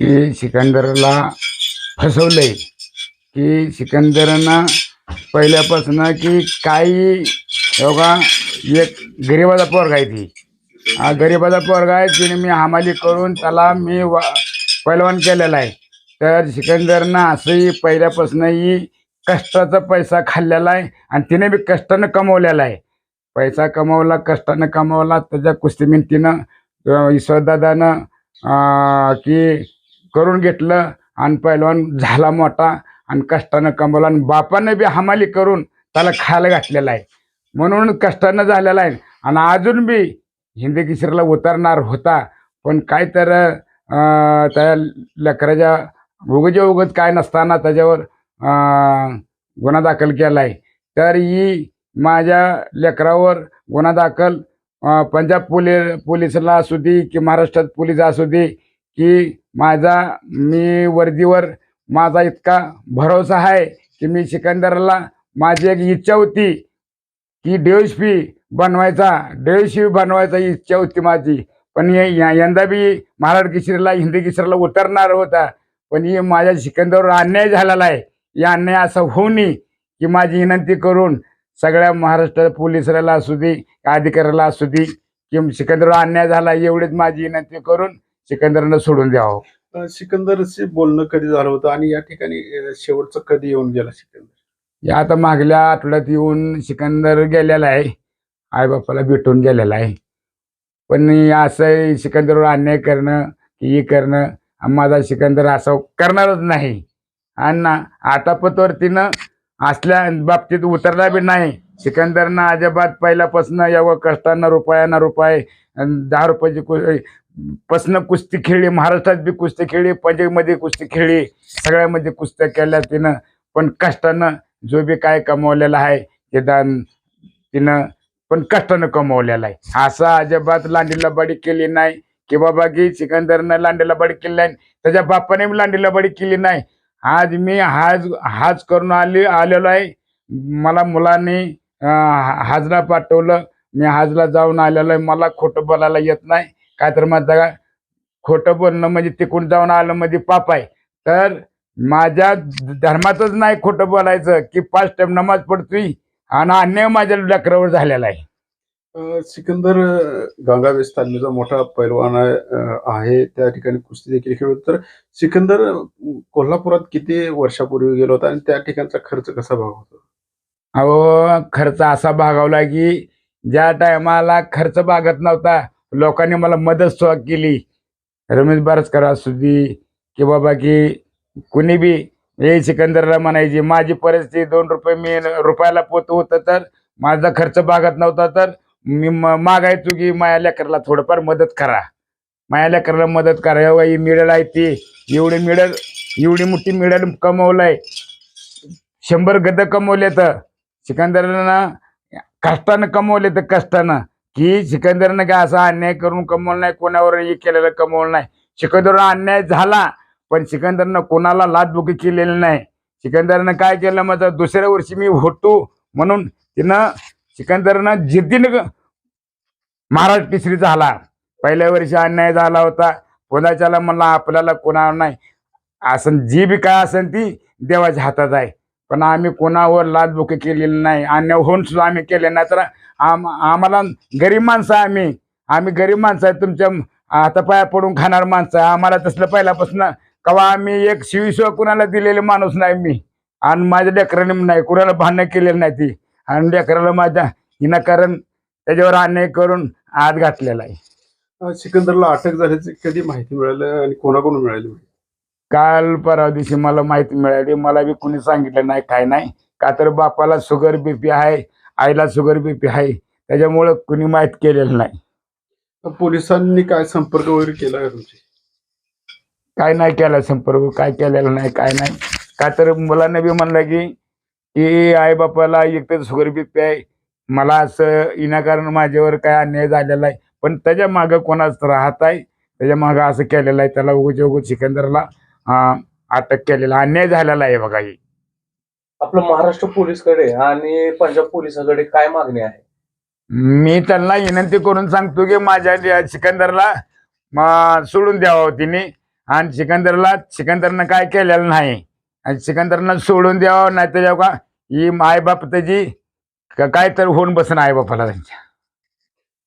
की सिकंदरला फसवलंय. की सिकंदरनं पहिल्यापासून की काही योगा एक गरिबाचा पोरगा आहे ती. हा गरिबाचा पोरगा आहे तिने मी हमाली करून त्याला मी वा पैलवान केलेला आहे. तर सिकंदरनं असंही पहिल्यापासूनही कष्टाचा पैसा खाल्लेला आहे आणि तिने बी कष्टानं कमवलेला आहे. पैसा कमवला कष्टानं कमवला त्याच्या कुस्तीमीन तिनं अं, ईश्वरदादानं की करून घेतलं आणि पैलवान झाला मोठा आणि कष्टानं कमवला आणि बापानं बी हमाली करून त्याला खायला घातलेला आहे. म्हणून कष्टानं झालेला आहे. आणि अजून बी हिंदी किशोरला उतरणार होता. पण काय तर त्या लेकराच्या उगजे उगत काय नसताना त्याच्यावर गुन्हा दाखल केला आहे तर ही माझ्या लेकरावर गुन्हा दाखल पंजाब पोली पोलिसला असू दे की महाराष्ट्रात पोलीस असू दे की माझा मी वर्दीवर माझा इतका भरोसा आहे की मी सिकंदरला माझी एक इच्छा होती की पी बनवायचा पी बनवायचा इच्छा होती माझी. पण हे या- यंदा बी महाराष्ट्र किशोरीला हिंदी किशोरीला उतरणार होता. पण हे माझ्या सिकंदरवर अन्याय झालेला आहे. या अन्याय असं होऊ नये की माझी विनंती करून सगळ्या महाराष्ट्र पोलिसाला असू दे अधिकाऱ्याला असू दे की सिकंदरवर अन्याय झाला एवढीच माझी विनंती करून सिकंदरनं सोडून द्यावं. अं, सिकंदरचे बोलणं कधी झालं होतं आणि या ठिकाणी शेवटचं कधी येऊन गेला सिकंदर? आता मागल्या आठवड्यात येऊन सिकंदर गेलेला आहे. आईबापाला भेटून गेलेला आहे. पण असं सिकंदरवर अन्याय करणं की हे करणं माझा सिकंदर असं करणारच नाही. आणि आटापतवर तिनं असल्या बाबतीत उतरला बी नाही. सिकंदरनं अजिबात पहिल्यापासून एवढं कष्टानं रुपयानं रुपये दहा रुपयाची कु पसनं कुस्ती खेळली महाराष्ट्रात बी कुस्ती खेळली पंजाबमध्ये कुस्ती खेळली सगळ्यामध्ये कुस्त्या केल्या तिनं. पण कष्टानं जो बी काय कमवलेला आहे ते दान तिनं पण कष्टानं कमवलेला आहे. असं अजिबात लांडीला लबाडी केली नाही की बाबा की सिकंदरनं लांडीला बाडी केली नाही त्याच्या बापाने बी लांडीला बडी केली नाही आज मी हाज हाज करून आले आलेलो आहे. मला मुलांनी हाजला पाठवलं. मी हाजला जाऊन आलेलो आहे. मला खोटं बोलायला येत नाही. काय तर माझा खोटं बोलणं म्हणजे तिकडून जाऊन आलं म्हणजे पाप आहे. तर माझ्या धर्मातच नाही खोटं बोलायचं की पाच टाइम नमाज पडतोय आणि अन्याय माझ्या लेकरावर झालेला आहे. सिकंदर अं, तालमीचा मोठा पैलवान आहे, त्या ठिकाणी कुस्ती देखील खेळ तर सिकंदर कोल्हापुरात किती वर्षापूर्वी गेलो होता आणि त्या ठिकाणचा खर्च कसा भागवतो? अहो खर्च असा भागवला की ज्या टायमाला खर्च भागत नव्हता लोकांनी मला मदत सुद्धा केली. रमेश बारसकर असू दे की बाबा की कुणी बी हे सिकंदरला म्हणायची माझी परिस्थिती दोन रुपये मी रुपयाला पोत होतं तर माझा खर्च भागत नव्हता तर मी म- मागायचो की माया लेकराला थोडंफार मदत करा. माया लेकराला मदत करा. एवढा ही आहे ती. एवढी मिडल एवढी मोठी मिडल कमवलंय. शंभर गद कमवले तर सिकंदरनं कष्टानं कमवले तर कष्टानं. की सिकंदरनं काय असा अन्याय करून कमवलं नाही कोणावर हे केलेलं कमवलं नाही. सिकंदरवर अन्याय झाला पण सिकंदरनं कोणाला लादबुकी केलेली नाही. सिकंदरनं काय केलं? माझं दुसऱ्या वर्षी मी होतो म्हणून तिनं सिकंदरनं जिद्दीनं महाराज तिसरी झाला. पहिल्या वर्षी अन्याय झाला होता. कोणाच्याला म्हणला आपल्याला कोणावर नाही. असं जी बी काय असेल ती देवाच्या हातात आहे. पण आम्ही कोणावर लाचबुके केलेली नाही. अन्याय होऊन सुद्धा आम्ही केले नाही. तर आम आम्हाला गरीब माणसं आम्ही. आम्ही गरीब माणसं आहे. तुमच्या हातापाया पडून खाणार माणसं आहे. आम्हाला तसलं पहिल्यापासून कवा आम्ही एक शिवीशिवाय कुणाला दिलेले माणूस नाही मी. आणि माझ्या लेकरांनी नाही कुणाला भांडणं केलेलं नाही ती. आणि लेकराला माझ्या विनाकारण त्याच्यावर अन्याय करून आत घातलेला आहे. अं, सिकंदरला अटक झाल्याची कधी माहिती मिळाली आणि कोणाकडून मिळाली? काल परवा दिवशी मला माहिती मिळाली. मला बी कुणी सांगितलं नाही काय नाही. का तर बापाला शुगर बीपी आहे आईला शुगर बीपी आहे. त्याच्यामुळं कुणी माहीत केलेलं नाही. पोलिसांनी काय संपर्क वगैरे केला का तुमची? काय नाही केला संपर्क काय केलेला नाही काय नाही. का तर मुलांना बी म्हणलं की की आई बापाला एक तर शुगर बीपी आहे मला असं विनाकारण माझ्यावर काय अन्याय झालेला आहे. पण त्याच्या मागं कोणाच राहत आहे. त्याच्या मागं असं केलेलं आहे. त्याला उगच उगच सिकंदरला अटक केलेला अन्याय झालेला आहे बघा ही. आपलं महाराष्ट्र पोलीसकडे आणि पंजाब पोलिसाकडे काय मागणी आहे? मी त्यांना विनंती करून सांगतो की माझ्या सिकंदरला सोडून द्यावं तिने. आणि सिकंदरला सिकंदरनं काय केलेलं नाही. आणि सिकंदरनं सोडून द्यावं नाही तर का? ही मायबाप त्याची का- काय तर होऊन बसन आईबापाला त्यांच्या.